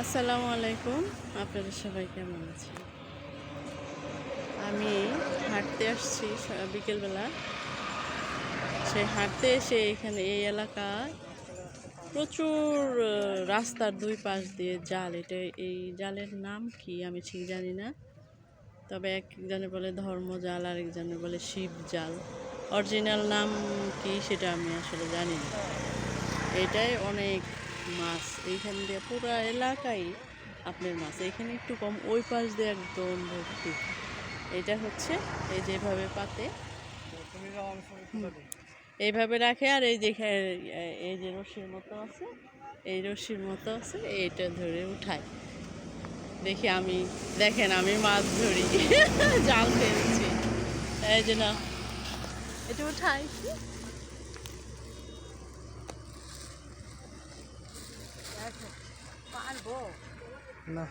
আসসালামু আলাইকুম। আপনারা সবাই কেমন আছেন? আমি হাঁটতে আসছি বিকেলবেলা। সেই হাঁটতে এসে এখানে এই এলাকায় প্রচুর রাস্তার দুই পাশ দিয়ে জাল। এটা এই জালের নাম কি আমি ঠিক জানি না। তবে একজনে বলে ধর্মজাল আর একজনে বলে শিব জাল। অরিজিনাল নাম কি সেটা আমি আসলে জানি না। এটাই অনেক মাছ এইখান দিয়ে পুরো এলাকায় আপনার মাছ। এইখানে একটু কম, ওই পাশ দিয়ে একদম ভর্তি। এটা হচ্ছে এই যেভাবে পাতে। এইভাবে রাখে আর এই যে এই যে রশির মতো আছে, এই রশির মতো আছে, এইটা ধরে উঠায়। দেখি আমি, দেখেন আমি মাছ ধরি। জাল ফেলছি। এই যে না, এটা উঠাই না।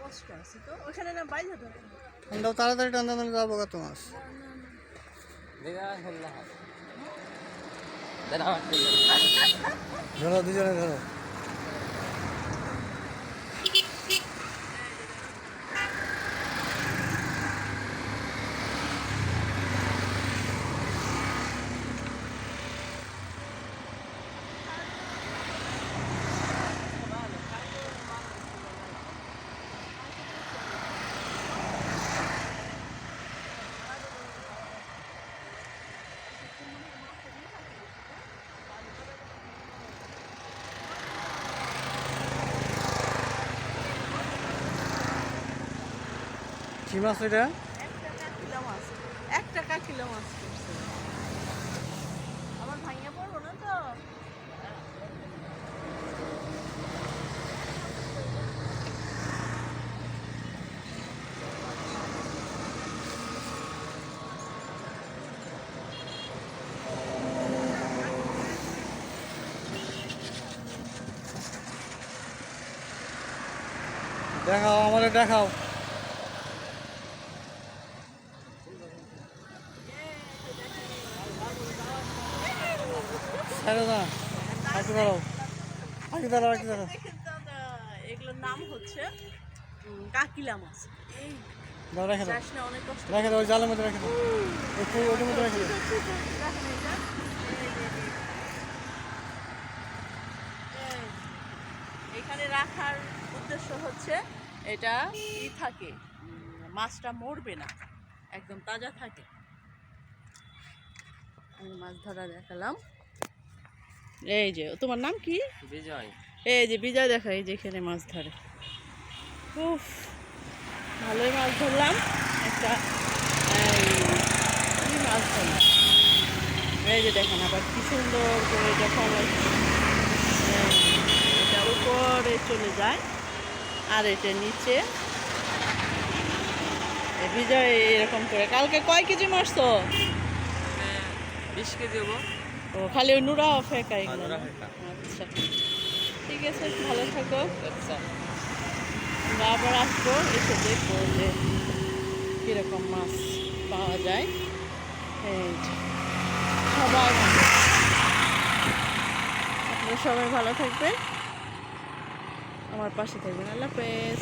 কষ্ট আছে তো ওখানে না বাইরে আমরাও তাড়াতাড়ি টান টান যাব কত মাছ ধরো দুজনে ধরো। কি মাছ এটা? এক টাকা কিলো মাছ আবার ভাঙিয়ে পড়ব না তো? দেখাও আমাদের দেখাও। ছেড়ে না আগে দাঁড়াও। আগে দাঁড়াও আগে দাঁড়াও। দাদা এগুলোর নাম হচ্ছে কাকিলা মাছ। এই দাও রেখে দাও। অনেক রেখে দাও জালের মধ্যে রেখে দাও। রেখে দাও। এখানে রাখার উদ্দেশ্য হচ্ছে এটা ই থাকে মাছটা মরবে না একদম তাজা থাকে। আমি মাছ ধরা দেখালাম। এই যে তোমার নাম কি? বিজয়। এই যে বিজয় দেখা এই যে এখানে মাছ ধরে। উফ ভালোই মাছ ধরলাম। একটা মাছ ধরলাম? এই যে দেখেন আবার কি সুন্দর করে যখন এটা উপরে চলে যায় আর এটা নিচে। বিজয় এরকম করে কালকে কয় কেজি মারছো? বিশ কেজি ও খালি নুরা ফেঁকা এগুলো নুরা ফেঁকা। আচ্ছা। ঠিক আছে ভালো থাকো। আচ্ছা। আমরা আবার আসব এসে দেখব যে কীরকম মাছ পাওয়া যায়। এই সবাই ভালো আপনারা সবাই ভালো থাকবেন। আমার পাশে থাকবেন। আল্লাহ হাফেজ।